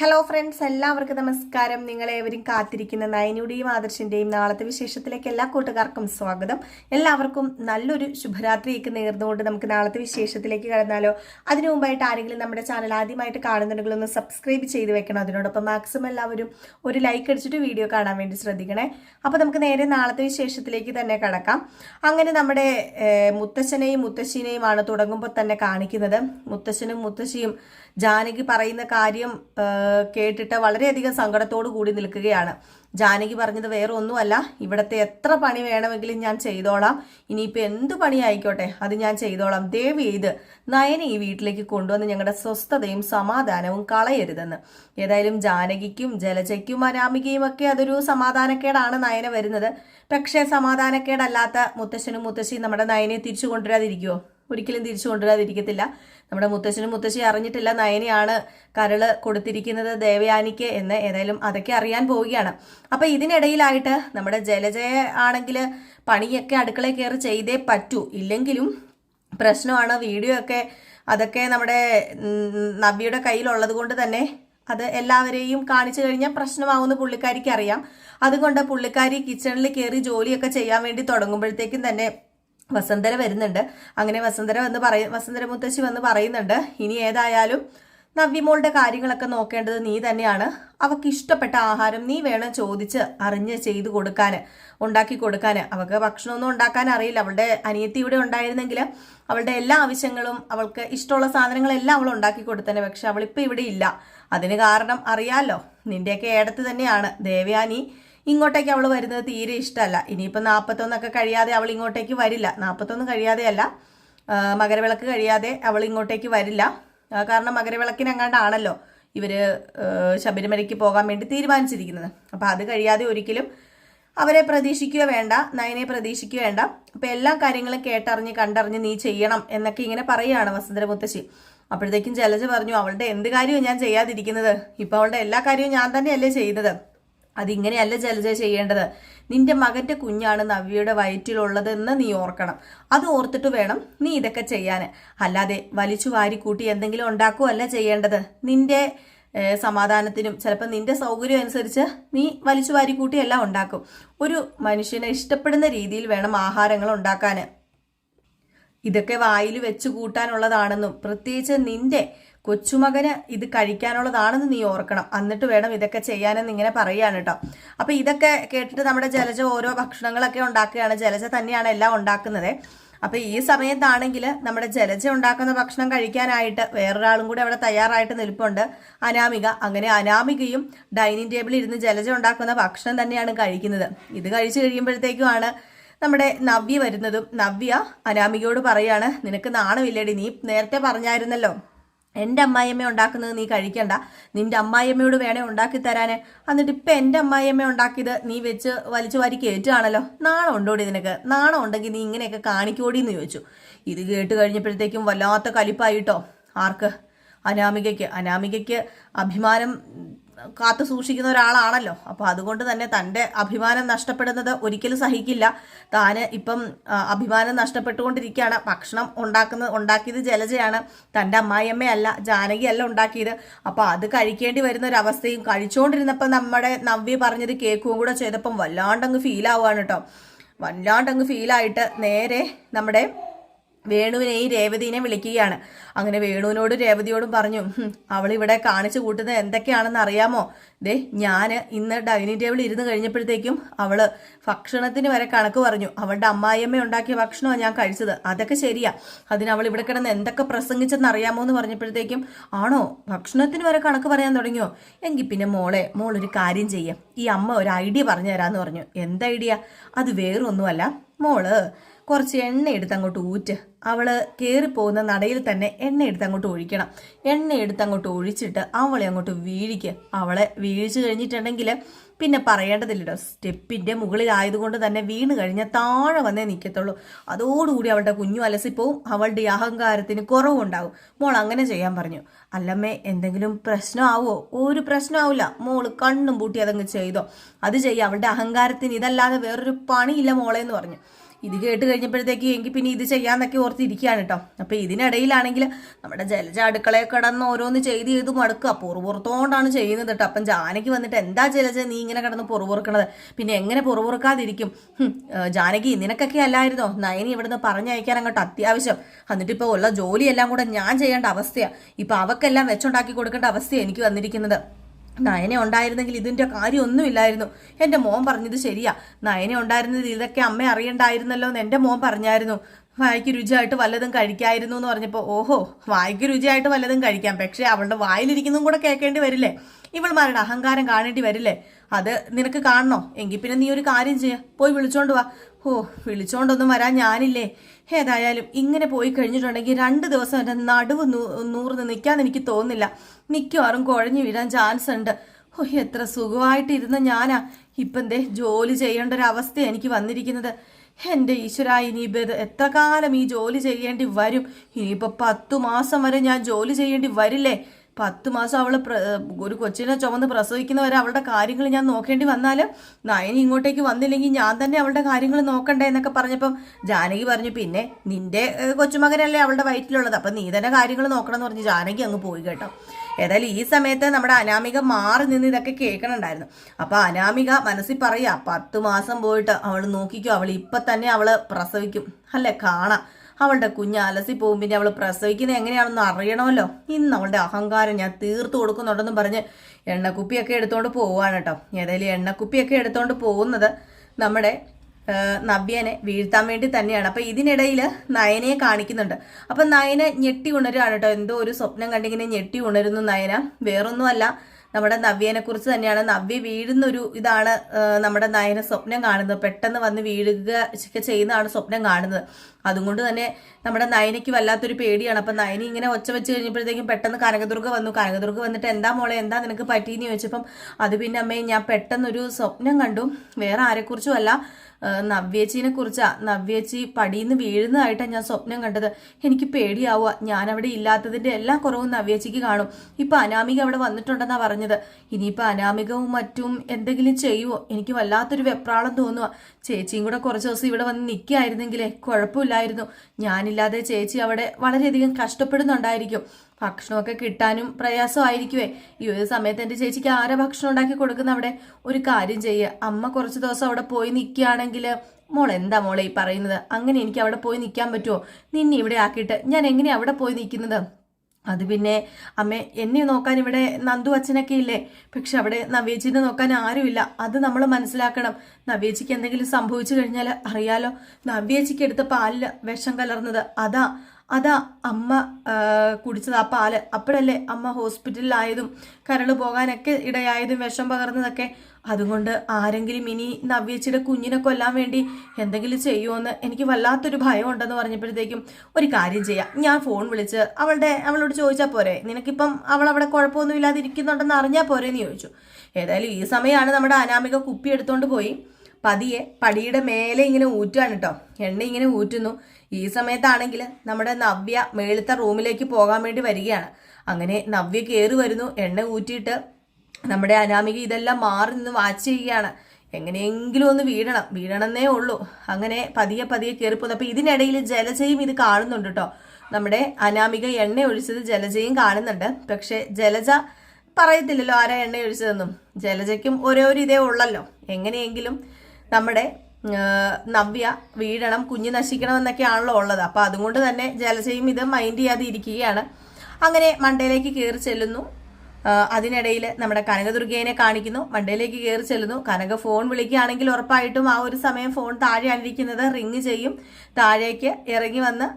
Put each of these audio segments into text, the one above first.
Hello friends എല്ലാവർക്കും നമസ്കാരം. നിങ്ങളേവരും കാത്തിരിക്കുന്ന നയനുടെയും ആദർശിന്റെയും നാളത്തെ വിശേഷത്തിലേക്ക് എല്ലാ കൂട്ടുകാർക്കും സ്വാഗതം. എല്ലാവർക്കും നല്ലൊരു ശുഭരാത്രിയൊക്കെ നേർന്നുകൊണ്ട് നമുക്ക് നാളത്തെ വിശേഷത്തിലേക്ക് കടന്നാലോ. അതിനു മുമ്പായിട്ട് ആരെങ്കിലും നമ്മുടെ ചാനൽ ആദ്യമായിട്ട് കാണുന്നുണ്ടെങ്കിൽ ഒന്ന് സബ്സ്ക്രൈബ് ചെയ്ത് വെക്കണം. അതിനോടൊപ്പം മാക്സിമം എല്ലാവരും ഒരു ലൈക്ക് അടിച്ചിട്ട് വീഡിയോ കാണാൻ വേണ്ടി ശ്രദ്ധിക്കണേ. അപ്പോൾ നമുക്ക് നേരെ നാളത്തെ വിശേഷത്തിലേക്ക് തന്നെ കടക്കാം. അങ്ങനെ നമ്മുടെ മുത്തച്ഛനെയും മുത്തശ്ശനെയും മുത്തശ്ശിനെയുമാണ് തുടങ്ങുമ്പോൾ തന്നെ കാണിക്കുന്നത്. മുത്തശ്ശനും മുത്തശ്ശിയും ജാനകി പറയുന്ന കാര്യം കേട്ടിട്ട് വളരെയധികം സങ്കടത്തോടു കൂടി നിൽക്കുകയാണ്. ജാനകി പറഞ്ഞത് വേറെ ഒന്നുമല്ല ഇവിടത്തെ എത്ര പണി വേണമെങ്കിലും ഞാൻ ചെയ്തോളാം. ഇനിയിപ്പോൾ എന്ത് പണി ആയിക്കോട്ടെ അത് ഞാൻ ചെയ്തോളാം. ദേവി ഇത് നയനെ ഈ വീട്ടിലേക്ക് കൊണ്ടുവന്ന് ഞങ്ങളുടെ സ്വസ്ഥതയും സമാധാനവും കളയരുതെന്ന്. ഏതായാലും ജാനകിക്കും ജലജയ്ക്കും അനാമികയും ഒക്കെ അതൊരു സമാധാനക്കേടാണ് നയന വരുന്നത്. പക്ഷേ സമാധാനക്കേടല്ലാത്ത മുത്തശ്ശനും മുത്തശ്ശിയും നമ്മുടെ നയനെ തിരിച്ചു കൊണ്ടുവരാതിരിക്കുമോ ഒരിക്കലും തിരിച്ചു കൊണ്ടുവരാതിരിക്കത്തില്ല. നമ്മുടെ മുത്തശ്ശനും മുത്തശ്ശി അറിഞ്ഞിട്ടില്ല നയനിയാണ് കരൾ കൊടുത്തിരിക്കുന്നത് ദേവയാനിക്ക് എന്ന്. ഏതായാലും അതൊക്കെ അറിയാൻ പോവുകയാണ്. അപ്പൊ ഇതിനിടയിലായിട്ട് നമ്മുടെ ജലജയ ആണെങ്കിൽ പണിയൊക്കെ അടുക്കളയിൽ കയറി ചെയ്തേ പറ്റൂ. ഇല്ലെങ്കിലും പ്രശ്നമാണ് വീഡിയോ ഒക്കെ അതൊക്കെ നമ്മുടെ നവ്യയുടെ കയ്യിലുള്ളത് കൊണ്ട് തന്നെ അത് എല്ലാവരെയും കാണിച്ചു കഴിഞ്ഞാൽ പ്രശ്നമാവുമെന്ന് പുള്ളിക്കാരിക്ക് അറിയാം. അതുകൊണ്ട് പുള്ളിക്കാരി കിച്ചണിൽ കയറി ജോലിയൊക്കെ ചെയ്യാൻ വേണ്ടി തുടങ്ങുമ്പോഴത്തേക്കും തന്നെ വസന്തര വരുന്നുണ്ട്. അങ്ങനെ വസന്തര വന്ന് പറയ വസന്തര മുത്തശ്ശി വന്ന് പറയുന്നുണ്ട് ഇനി ഏതായാലും നവ്യമോളുടെ കാര്യങ്ങളൊക്കെ നോക്കേണ്ടത് നീ തന്നെയാണ്. അവക്ക് ഇഷ്ടപ്പെട്ട ആഹാരം നീ വേണം ചോദിച്ച് അറിഞ്ഞ് ചെയ്ത് കൊടുക്കാൻ ഉണ്ടാക്കി കൊടുക്കാൻ അവൾക്ക് ഭക്ഷണമൊന്നും ഉണ്ടാക്കാൻ അറിയില്ല. അവളുടെ അനിയത്തി ഇവിടെ ഉണ്ടായിരുന്നെങ്കിൽ അവളുടെ എല്ലാ ആവശ്യങ്ങളും അവൾക്ക് ഇഷ്ടമുള്ള സാധനങ്ങളെല്ലാം അവൾ ഉണ്ടാക്കി കൊടുത്തേനെ പക്ഷെ അവളിപ്പോൾ ഇവിടെ ഇല്ല. അതിന് കാരണം അറിയാലോ. നിന്റെയൊക്കെ ഏടത്ത് തന്നെയാണ്. ദേവയാനി ഇങ്ങോട്ടേക്ക് അവൾ വരുന്നത് തീരെ ഇഷ്ടമല്ല. ഇനിയിപ്പോൾ നാൽപ്പത്തൊന്നൊക്കെ കഴിയാതെ അവൾ ഇങ്ങോട്ടേക്ക് വരില്ല. നാൽപ്പത്തൊന്ന് കഴിയാതെയല്ല. മകരവിളക്ക് കഴിയാതെ അവൾ ഇങ്ങോട്ടേക്ക് വരില്ല. കാരണം മകരവിളക്കിനെങ്ങാണ്ടാണല്ലോ ഇവർ ശബരിമലയ്ക്ക് പോകാൻ വേണ്ടി തീരുമാനിച്ചിരിക്കുന്നത്. അപ്പോൾ അത് കഴിയാതെ ഒരിക്കലും അവരെ പ്രതീക്ഷിക്കുക വേണ്ട നയനെ പ്രതീക്ഷിക്കുക വേണ്ട. അപ്പോൾ എല്ലാ കാര്യങ്ങളും കേട്ടറിഞ്ഞ് കണ്ടറിഞ്ഞ് നീ ചെയ്യണം എന്നൊക്കെ ഇങ്ങനെ പറയുകയാണ് വസന്തര മുത്തശ്ശി. അപ്പോഴത്തേക്കും ജലജ പറഞ്ഞു അവളുടെ എന്ത് കാര്യവും ഞാൻ ചെയ്യാതിരിക്കുന്നത്? ഇപ്പോൾ അവളുടെ എല്ലാ കാര്യവും ഞാൻ തന്നെയല്ലേ ചെയ്യുന്നത്? അതിങ്ങനെയല്ല ജലജ ചെയ്യേണ്ടത്. നിന്റെ മകന്റെ കുഞ്ഞാണ് നവ്യയുടെ വയറ്റിലുള്ളതെന്ന് നീ ഓർക്കണം. അത് ഓർത്തിട്ട് വേണം നീ ഇതൊക്കെ ചെയ്യാൻ അല്ലാതെ വലിച്ചു വാരിക്കൂട്ടി എന്തെങ്കിലും ഉണ്ടാക്കുകയല്ല ചെയ്യേണ്ടത്. നിന്റെ സമാധാനത്തിനും ചിലപ്പോൾ നിന്റെ സൗകര്യം അനുസരിച്ച് നീ വലിച്ചു വാരിക്കൂട്ടി എല്ലാം ഉണ്ടാക്കും. ഒരു മനുഷ്യനെ ഇഷ്ടപ്പെടുന്ന രീതിയിൽ വേണം ആഹാരങ്ങൾ ഉണ്ടാക്കാൻ ഇതൊക്കെ വായിൽ വെച്ച് കൂട്ടാനുള്ളതാണെന്നും പ്രത്യേകിച്ച് നിന്റെ കൊച്ചുമകന് ഇത് കഴിക്കാനുള്ളതാണെന്ന് നീ ഓർക്കണം. എന്നിട്ട് വേണം ഇതൊക്കെ ചെയ്യാനെന്ന് ഇങ്ങനെ പറയാണ് കേട്ടോ. അപ്പൊ ഇതൊക്കെ കേട്ടിട്ട് നമ്മുടെ ജലജ ഓരോ ഭക്ഷണങ്ങളൊക്കെ ഉണ്ടാക്കുകയാണ്. ജലജ തന്നെയാണ് എല്ലാം ഉണ്ടാക്കുന്നത്. അപ്പൊ ഈ സമയത്താണെങ്കിൽ നമ്മുടെ ജലജ ഉണ്ടാക്കുന്ന ഭക്ഷണം കഴിക്കാനായിട്ട് വേറൊരാളും കൂടി അവിടെ തയ്യാറായിട്ട് നിൽപ്പുണ്ട്. അനാമിക. അങ്ങനെ അനാമികയും ഡൈനിങ് ടേബിളിൽ ഇരുന്ന് ജലജ ഉണ്ടാക്കുന്ന ഭക്ഷണം തന്നെയാണ് കഴിക്കുന്നത്. ഇത് കഴിച്ചു കഴിയുമ്പോഴത്തേക്കുമാണ് നമ്മുടെ നവ്യ വരുന്നതും. നവ്യ അനാമികയോട് പറയാണ് നിനക്ക് നാണമില്ലേടി. നീ നേരത്തെ പറഞ്ഞായിരുന്നല്ലോ. എന്റെ അമ്മായിയമ്മ ഉണ്ടാക്കുന്നത് നീ കഴിക്കണ്ട. നിന്റെ അമ്മായിയമ്മയോട് വേണേ ഉണ്ടാക്കി തരാന്. എന്നിട്ട് ഇപ്പം എന്റെ അമ്മായിയമ്മ ഉണ്ടാക്കിയത് നീ വെച്ച് വലിച്ചു വാരി കയറ്റുകയാണല്ലോ നാണം ഉണ്ടോടി നിനക്ക്? നാണം ഉണ്ടെങ്കിൽ നീ ഇങ്ങനെയൊക്കെ കാണിക്കോടി എന്ന് ചോദിച്ചു. ഇത് കേട്ട് കഴിഞ്ഞപ്പോഴത്തേക്കും വല്ലാത്ത കലിപ്പായിട്ടോ ആർക്ക്? അനാമികയ്ക്ക്. അനാമികയ്ക്ക് അഭിമാനം കാത്തു സൂക്ഷിക്കുന്ന ഒരാളാണല്ലോ. അപ്പോൾ അതുകൊണ്ട് തന്നെ തന്റെ അഭിമാനം നഷ്ടപ്പെടുന്നത് ഒരിക്കലും സഹിക്കില്ല. താന് ഇപ്പം അഭിമാനം നഷ്ടപ്പെട്ടുകൊണ്ടിരിക്കുകയാണ്. ഭക്ഷണം ഉണ്ടാക്കുന്ന ഉണ്ടാക്കിയത് ജലജയാണ്. തന്റെ അമ്മായിയമ്മയല്ല ജാനകിയല്ല ഉണ്ടാക്കിയത്. അപ്പോൾ അത് കഴിക്കേണ്ടി വരുന്ന ഒരു അവസ്ഥയും കഴിച്ചുകൊണ്ടിരുന്നപ്പോൾ നമ്മുടെ നവ്യ പറഞ്ഞത് കേക്കും കൂടെ ചെയ്തപ്പം വല്ലാണ്ടങ്ങ് ഫീൽ ആവുകയാണ് കേട്ടോ. വല്ലാണ്ടങ്ങ് ഫീലായിട്ട് നേരെ നമ്മുടെ വേണുവിനെയും രേവതിനെ വിളിക്കുകയാണ്. അങ്ങനെ വേണുവിനോടും രേവതിയോടും പറഞ്ഞു അവൾ ഇവിടെ കാണിച്ചു കൂട്ടുന്നത് എന്തൊക്കെയാണെന്ന് അറിയാമോ? ദേ ഞാൻ ഇന്ന് ഡൈനിങ് ടേബിൾ ഇരുന്ന് കഴിഞ്ഞപ്പോഴത്തേക്കും അവൾ ഭക്ഷണത്തിന് വരെ കണക്ക് പറഞ്ഞു. അവളുടെ അമ്മായിയമ്മ ഉണ്ടാക്കിയ ഭക്ഷണമാണ് ഞാൻ കഴിച്ചത്. അതൊക്കെ ശരിയാ. അതിന് അവൾ ഇവിടെ കിടന്ന് എന്തൊക്കെ പ്രസംഗിച്ചെന്ന് അറിയാമോ എന്ന് പറഞ്ഞപ്പോഴത്തേക്കും ആണോ? ഭക്ഷണത്തിന് വരെ കണക്ക് പറയാൻ തുടങ്ങിയോ? എങ്കിൽ പിന്നെ മോളെ മോൾ ഒരു കാര്യം ചെയ്യാം. ഈ അമ്മ ഒരു ഐഡിയ പറഞ്ഞു തരാന്ന് പറഞ്ഞു. എന്ത് ഐഡിയ? അത് വേറൊന്നുമല്ല. മോൾ കുറച്ച് എണ്ണ എടുത്ത് അങ്ങോട്ട് ഊറ്റ്. അവൾ കയറിപ്പോകുന്ന നടയിൽ തന്നെ എണ്ണ എടുത്ത് അങ്ങോട്ട് ഒഴിക്കണം. എണ്ണ എടുത്ത് അങ്ങോട്ട് ഒഴിച്ചിട്ട് അവളെ അങ്ങോട്ട് വീഴിക്കുക അവളെ വീഴിച്ചു കഴിഞ്ഞിട്ടുണ്ടെങ്കിൽ പിന്നെ പറയേണ്ടതില്ലല്ലോ. സ്റ്റെപ്പിന്റെ മുകളിലായതുകൊണ്ട് തന്നെ വീണ് കഴിഞ്ഞാൽ താഴെ വന്നേ നിൽക്കത്തുള്ളൂ അതോടുകൂടി അവളുടെ കുഞ്ഞു അലസിപ്പോവും അവളുടെ അഹങ്കാരത്തിന് കുറവുണ്ടാവും മോൾ അങ്ങനെ ചെയ്യാൻ പറഞ്ഞു. അല്ലമ്മേ എന്തെങ്കിലും പ്രശ്നമാവോ? ഒരു പ്രശ്നമാവില്ല. മോൾ കണ്ണും പൂട്ടി അതങ്ങ് ചെയ്തോ. അത് ചെയ്യാം. അവളുടെ അഹങ്കാരത്തിന് ഇതല്ലാതെ വേറൊരു പണിയില്ല മോളെ എന്ന് പറഞ്ഞു. ഇത് കേട്ട് കഴിഞ്ഞപ്പോഴത്തേക്ക് എങ്കിൽ പിന്നെ ഇത് ചെയ്യാന്നൊക്കെ ഓർത്തിരിക്കുകയാണ് കേട്ടോ അപ്പോൾ ഇതിനിടയിലാണെങ്കിൽ നമ്മുടെ ജലജ അടുക്കളയെ കിടന്ന് ഓരോന്ന് ചെയ്ത് ചെയ്ത് മടുക്കുക. പൊറുപുറത്തോണ്ടാണ് ചെയ്യുന്നത് കേട്ടോ അപ്പം ജാനകി വന്നിട്ട് എന്താ ജലജ നീ ഇങ്ങനെ കിടന്ന് പൊറുപുറക്കണത്? പിന്നെ എങ്ങനെ പൊറുപുറക്കാതിരിക്കും? ജാനകി നിനക്കൊക്കെ അല്ലായിരുന്നോ? നയനി ഇവിടുന്ന് പറഞ്ഞയക്കാൻ അങ്ങോട്ട് അത്യാവശ്യം. എന്നിട്ട് ഇപ്പോൾ ഉള്ള ജോലിയെല്ലാം കൂടെ ഞാൻ ചെയ്യേണ്ട അവസ്ഥയാണ് ഇപ്പം അവക്കെല്ലാം വെച്ചുണ്ടാക്കി കൊടുക്കേണ്ട അവസ്ഥയാണ് എനിക്ക് വന്നിരിക്കുന്നത്. നയന ഉണ്ടായിരുന്നെങ്കിൽ ഇതിന്റെ കാര്യമൊന്നുമില്ലായിരുന്നു. എന്റെ മോൻ പറഞ്ഞത് ശരിയാ. നയന ഉണ്ടായിരുന്നത് ഇതൊക്കെ അമ്മ അറിയണ്ടായിരുന്നല്ലോ എന്ന് എന്റെ മോൻ പറഞ്ഞായിരുന്നു. വായിക്ക് രുചിയായിട്ട് വല്ലതും കഴിക്കായിരുന്നു എന്ന് പറഞ്ഞപ്പോൾ ഓഹോ വായിക്ക് രുചിയായിട്ട് വല്ലതും കഴിക്കാം. പക്ഷേ അവളുടെ വായിലിരിക്കുന്നതും കൂടെ കേൾക്കേണ്ടി വരില്ലേ? ഇവൾമാരുടെ അഹങ്കാരം കാണേണ്ടി വരില്ലേ? അത് നിനക്ക് കാണണോ? എങ്കിൽ പിന്നെ നീ ഒരു കാര്യം ചെയ്യുക പോയി വിളിച്ചോണ്ട് വാ. ഓ വിളിച്ചോണ്ടൊന്നും വരാൻ ഞാനില്ലേ. ഏതായാലും ഇങ്ങനെ പോയി കഴിഞ്ഞിട്ടുണ്ടെങ്കിൽ രണ്ട് ദിവസം എന്റെ നടുവ് നൂറിന് നിൽക്കാൻ എനിക്ക് തോന്നുന്നില്ല. മിക്കവാറും കുഴഞ്ഞു വീഴാൻ ചാൻസ് ഉണ്ട്. ഓ എത്ര സുഖമായിട്ടിരുന്ന ഞാനാ. ഇപ്പം എന്തേ ജോലി ചെയ്യേണ്ട ഒരു അവസ്ഥ എനിക്ക് വന്നിരിക്കുന്നത്. എന്റെ ഈശ്വര ഇനി എത്ര കാലം ഈ ജോലി ചെയ്യേണ്ടി വരും? ഇനിയിപ്പോൾ പത്തു മാസം വരെ ഞാൻ ജോലി ചെയ്യേണ്ടി വരില്ലേ? പത്ത് മാസം അവൾ ഒരു കൊച്ചിനെ ചുമന്ന് പ്രസവിക്കുന്നവരെ അവളുടെ കാര്യങ്ങൾ ഞാൻ നോക്കേണ്ടി വന്നാൽ നയനി ഇങ്ങോട്ടേക്ക് വന്നില്ലെങ്കിൽ ഞാൻ തന്നെ അവളുടെ കാര്യങ്ങൾ നോക്കണ്ടേ എന്നൊക്കെ പറഞ്ഞപ്പം ജാനകി പറഞ്ഞു പിന്നെ നിന്റെ കൊച്ചുമകനല്ലേ അവളുടെ വയറ്റിലുള്ളത് അപ്പം നീ തന്നെ കാര്യങ്ങൾ നോക്കണം എന്ന് പറഞ്ഞ്. ജാനകി അങ്ങ് പോയി കേട്ടോ. ഏതായാലും ഈ സമയത്ത് നമ്മുടെ അനാമിക മാറി നിന്ന് ഇതൊക്കെ കേൾക്കണുണ്ടായിരുന്നു. അപ്പൊ അനാമിക മനസ്സിൽ പറയാ പത്ത് മാസം പോയിട്ട് അവൾ നോക്കിക്കോ അവൾ ഇപ്പൊ തന്നെ അവൾ പ്രസവിക്കും. അല്ലെ? കാണാം. അവളുടെ കുഞ്ഞ് അലസി പോകും. പിന്നെ അവൾ പ്രസവിക്കുന്നത് എങ്ങനെയാണെന്ന് അറിയണമല്ലോ. ഇന്ന് അവളുടെ അഹങ്കാരം ഞാൻ തീർത്തു കൊടുക്കുന്നുണ്ടെന്നും പറഞ്ഞ് എണ്ണക്കുപ്പിയൊക്കെ എടുത്തുകൊണ്ട് പോവാണ് കേട്ടോ. ഏതായാലും എണ്ണക്കുപ്പിയൊക്കെ എടുത്തുകൊണ്ട് പോകുന്നത് നമ്മുടെ നവ്യനെ വീഴ്ത്താൻ വേണ്ടി തന്നെയാണ്. അപ്പം ഇതിനിടയിൽ നയനയെ കാണിക്കുന്നുണ്ട്. അപ്പം നയന ഞെട്ടി ഉണരുകയാണ് കേട്ടോ. എന്തോ ഒരു സ്വപ്നം കണ്ടിങ്ങനെ ഞെട്ടി ഉണരുന്നു നയന. വേറൊന്നുമല്ല. നമ്മുടെ നവ്യനെ കുറിച്ച് തന്നെയാണ്. നവ്യ വീഴുന്നൊരു ഇതാണ് നമ്മുടെ നയന സ്വപ്നം കാണുന്നത്. പെട്ടെന്ന് വന്ന് വീഴുക ചെയ്യുന്നതാണ് സ്വപ്നം കാണുന്നത്. അതുകൊണ്ട് തന്നെ നമ്മുടെ നയനയ്ക്ക് വല്ലാത്തൊരു പേടിയാണ്. അപ്പൊ നയനി ഇങ്ങനെ ഒച്ച വെച്ച് കഴിഞ്ഞപ്പോഴത്തേക്കും പെട്ടെന്ന് കനകദുർഗ വന്നു. കനകദുർഗ വന്നിട്ട് എന്താ മോളെ? എന്താ നിനക്ക് പറ്റിയെന്ന് ചോദിച്ചപ്പം അത് പിന്നെ അമ്മേ ഞാൻ പെട്ടെന്നൊരു സ്വപ്നം കണ്ടു. വേറെ ആരെക്കുറിച്ചും അല്ല. നവ്യേച്ചിനെ കുറിച്ചാ. നവ്യേച്ചി പടിയിൽ നിന്ന് വീഴുന്നതായിട്ടാണ് ഞാൻ സ്വപ്നം കണ്ടത്. എനിക്ക് പേടിയാവുക ഞാൻ അവിടെ ഇല്ലാത്തതിന്റെ എല്ലാ കുറവും നവ്യേച്ചിക്ക് കാണും. ഇപ്പൊ അനാമിക അവിടെ വന്നിട്ടുണ്ടെന്നാ പറഞ്ഞത്. ഇനിയിപ്പൊ അനാമികവും മറ്റും എന്തെങ്കിലും ചെയ്യുമോ എനിക്ക് വല്ലാത്തൊരു വെപ്രാളം തോന്നുക ചേച്ചിയും കൂടെ കുറച്ച് ദിവസം ഇവിടെ വന്ന് നിൽക്കുകയായിരുന്നെങ്കിലേ കുഴപ്പമില്ലായിരുന്നു. ഞാനില്ലാതെ ചേച്ചി അവിടെ വളരെയധികം കഷ്ടപ്പെടുന്നുണ്ടായിരിക്കും. ഭക്ഷണമൊക്കെ കിട്ടാനും പ്രയാസമായിരിക്കുവേ. ഈ ഒരു സമയത്ത് എന്റെ ചേച്ചിക്ക് ആരെ ഭക്ഷണം ഉണ്ടാക്കി കൊടുക്കുന്ന അവിടെ ഒരു കാര്യം ചെയ്യുക അമ്മ കുറച്ച് ദിവസം അവിടെ പോയി നിൽക്കുകയാണെങ്കിൽ മോൾ എന്താ മോളെ ഈ പറയുന്നത്? അങ്ങനെ എനിക്ക് അവിടെ പോയി നിൽക്കാൻ പറ്റുമോ നിന്നെ ഇവിടെ ആക്കിയിട്ട് ഞാൻ എങ്ങനെയാണ് അവിടെ പോയി നിൽക്കുന്നത്? അത് പിന്നെ അമ്മ എന്നെ നോക്കാൻ ഇവിടെ നന്ദു അച്ഛനൊക്കെ ഇല്ലേ? പക്ഷെ അവിടെ നവ്യേച്ചിനെ നോക്കാൻ ആരുമില്ല അത് നമ്മൾ മനസ്സിലാക്കണം. നവ്യേച്ചിക്ക് എന്തെങ്കിലും സംഭവിച്ചു കഴിഞ്ഞാൽ അറിയാലോ. നവ്യേച്ചിക്ക് എടുത്ത പാലിൽ വിഷം കലർന്നത്. അതാ അതാ അമ്മ കുടിച്ചത്. ആ പാൽ അപ്പോഴല്ലേ അമ്മ ഹോസ്പിറ്റലിലായതും കരൾ പോകാനൊക്കെ ഇടയായതും വിഷം പകർന്നതൊക്കെ. അതുകൊണ്ട് ആരെങ്കിലും ഇനി നവ്യച്ചിയുടെ കുഞ്ഞിനെ കൊല്ലാൻ വേണ്ടി എന്തെങ്കിലും ചെയ്യുമെന്ന് എനിക്ക് വല്ലാത്തൊരു ഭയം ഉണ്ടെന്ന് പറഞ്ഞപ്പോഴത്തേക്കും ഒരു കാര്യം ചെയ്യാം. ഞാൻ ഫോൺ വിളിച്ച് അവളുടെ അവളോട് ചോദിച്ചാൽ പോരെ? നിനക്കിപ്പം അവൾ അവിടെ കുഴപ്പമൊന്നും ഇല്ലാതെ അറിഞ്ഞാൽ പോരെ എന്ന് ചോദിച്ചു. ഏതായാലും ഈ സമയമാണ് നമ്മുടെ അനാമിക കുപ്പി എടുത്തുകൊണ്ട് പോയി. പതിയെ പടിയുടെ മേലെ ഇങ്ങനെ ഊറ്റുകയാണ് കേട്ടോ എണ്ണ ഇങ്ങനെ ഊറ്റുന്നു. ഈ സമയത്താണെങ്കിൽ നമ്മുടെ നവ്യ മേളത്തെ റൂമിലേക്ക് പോകാൻ വേണ്ടി വരികയാണ്. അങ്ങനെ നവ്യ കയറി വരുന്നു. എണ്ണ ഊറ്റിയിട്ട് നമ്മുടെ അനാമിക ഇതെല്ലാം മാറി നിന്ന് വാച്ച് ചെയ്യുകയാണ്. എങ്ങനെയെങ്കിലും ഒന്ന് വീഴണം. വീഴണമെന്നേ ഉള്ളൂ. അങ്ങനെ പതിയെ പതിയെ കയറിപ്പോകുന്നു അപ്പൊ ഇതിനിടയിൽ ജലജയും ഇത് കാണുന്നുണ്ട് കേട്ടോ നമ്മുടെ അനാമിക എണ്ണ ഒഴിച്ചത് ജലജയും കാണുന്നുണ്ട്. പക്ഷേ ജലജ പറയത്തില്ലല്ലോ ആരാ എണ്ണ ഒഴിച്ചതെന്നും. ജലജയ്ക്കും ഒരേ ഒരു ഇതേ ഉള്ളല്ലോ. എങ്ങനെയെങ്കിലും നമ്മുടെ നവ്യ വീഴണം കുഞ്ഞ് നശിക്കണം എന്നൊക്കെയാണല്ലോ ഉള്ളത്. അപ്പോൾ അതുകൊണ്ട് തന്നെ ജലജയും ഇത് മൈൻഡ് ചെയ്യാതെ ഇരിക്കുകയാണ് അങ്ങനെ മണ്ടയിലേക്ക് കയറി ചെല്ലുന്നു. അതിനിടയിൽ നമ്മുടെ കനകദുർഗേനെ കാണിക്കുന്നു. മണ്ടയിലേക്ക് കയറി ചെല്ലുന്നു. കനക ഫോൺ വിളിക്കുകയാണെങ്കിൽ ഉറപ്പായിട്ടും ആ ഒരു സമയം ഫോൺ താഴെ ഇരിക്കുന്നത് റിങ് ചെയ്യും. താഴേക്ക് ഇറങ്ങി വന്ന്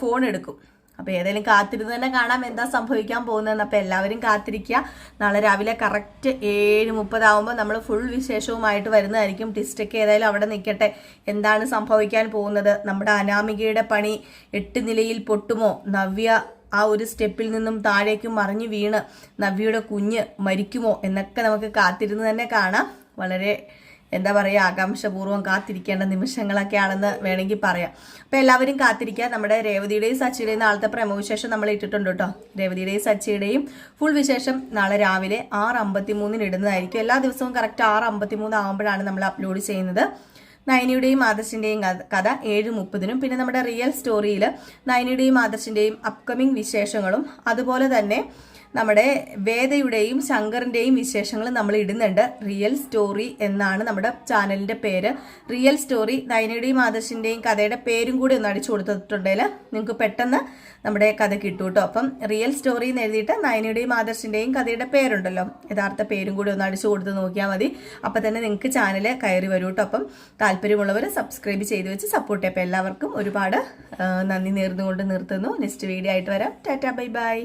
ഫോൺ എടുക്കും. അപ്പൊ ഏതായാലും കാത്തിരുന്ന് തന്നെ കാണാം എന്താ സംഭവിക്കാൻ പോകുന്നതെന്ന്. അപ്പൊ എല്ലാവരും കാത്തിരിക്കുക. നാളെ രാവിലെ കറക്റ്റ് ഏഴ് മുപ്പതാവുമ്പോൾ നമ്മൾ ഫുൾ വിശേഷവുമായിട്ട് വരുന്നതായിരിക്കും. ടിസ്റ്റൊക്കെ ഏതായാലും അവിടെ നിൽക്കട്ടെ. എന്താണ് സംഭവിക്കാൻ പോകുന്നത്? നമ്മുടെ അനാമികയുടെ പണി എട്ട് നിലയിൽ പൊട്ടുമോ? നവ്യ ആ ഒരു സ്റ്റെപ്പിൽ നിന്നും താഴേക്ക് മറിഞ്ഞു വീണ് നവ്യയുടെ കുഞ്ഞ് മരിക്കുമോ? എന്നൊക്കെ നമുക്ക് കാത്തിരുന്ന് തന്നെ കാണാം. വളരെ എന്താ പറയുക ആകാംക്ഷപൂർവം കാത്തിരിക്കേണ്ട നിമിഷങ്ങളൊക്കെയാണെന്ന് വേണമെങ്കിൽ പറയാം. അപ്പോൾ എല്ലാവരും കാത്തിരിക്കുക. നമ്മുടെ രേവതിയുടെയും സച്ചിയുടെയും നാളത്തെ പ്രമോവിശേഷം നമ്മൾ ഇട്ടിട്ടുണ്ട് കേട്ടോ. രേവതിയുടെയും സച്ചിയുടെയും ഫുൾ വിശേഷം നാളെ രാവിലെ ആറ് അമ്പത്തി മൂന്നിന് ഇടുന്നതായിരിക്കും. എല്ലാ ദിവസവും കറക്റ്റ് ആറ് അമ്പത്തി മൂന്ന് ആകുമ്പോഴാണ് നമ്മൾ അപ്ലോഡ് ചെയ്യുന്നത്. നയനിയുടെയും ആദർശിന്റെയും കഥ- ഏഴ് മുപ്പതിനും പിന്നെ നമ്മുടെ റിയൽ സ്റ്റോറിയിൽ നയനിയുടെയും ആദർശിന്റെയും അപ്കമിങ് വിശേഷങ്ങളും അതുപോലെ തന്നെ നമ്മുടെ വേദയുടെയും ശങ്കറിന്റെയും വിശേഷങ്ങൾ നമ്മൾ ഇടുന്നുണ്ട്. റിയൽ സ്റ്റോറി എന്നാണ് നമ്മുടെ ചാനലിന്റെ പേര്. റിയൽ സ്റ്റോറി നയനയുടെയും ആദർശിന്റെയും കഥയുടെ പേരും കൂടി ഒന്ന് അടിച്ചു കൊടുത്തിട്ടുണ്ടെങ്കിൽ നിങ്ങൾക്ക് പെട്ടെന്ന് നമ്മുടെ കഥ കിട്ടും കേട്ടോ. അപ്പം റിയൽ സ്റ്റോറി എന്ന് എഴുതിയിട്ട് നയനയുടെയും ആദർശിന്റെയും കഥയുടെ പേരുണ്ടല്ലോ. യഥാർത്ഥ പേരും കൂടി ഒന്ന് അടിച്ചു കൊടുത്ത് നോക്കിയാൽ മതി. അപ്പം തന്നെ നിങ്ങൾക്ക് ചാനൽ കയറി വരും കേട്ടോ. അപ്പം താല്പര്യമുള്ളവർ സബ്സ്ക്രൈബ് ചെയ്ത് വെച്ച് സപ്പോർട്ട് ചെയ്യാം. എല്ലാവർക്കും ഒരുപാട് നന്ദി നേർന്നുകൊണ്ട് നിർത്തുന്നു. നെക്സ്റ്റ് വീഡിയോ ആയിട്ട് വരാം. Tata bye bye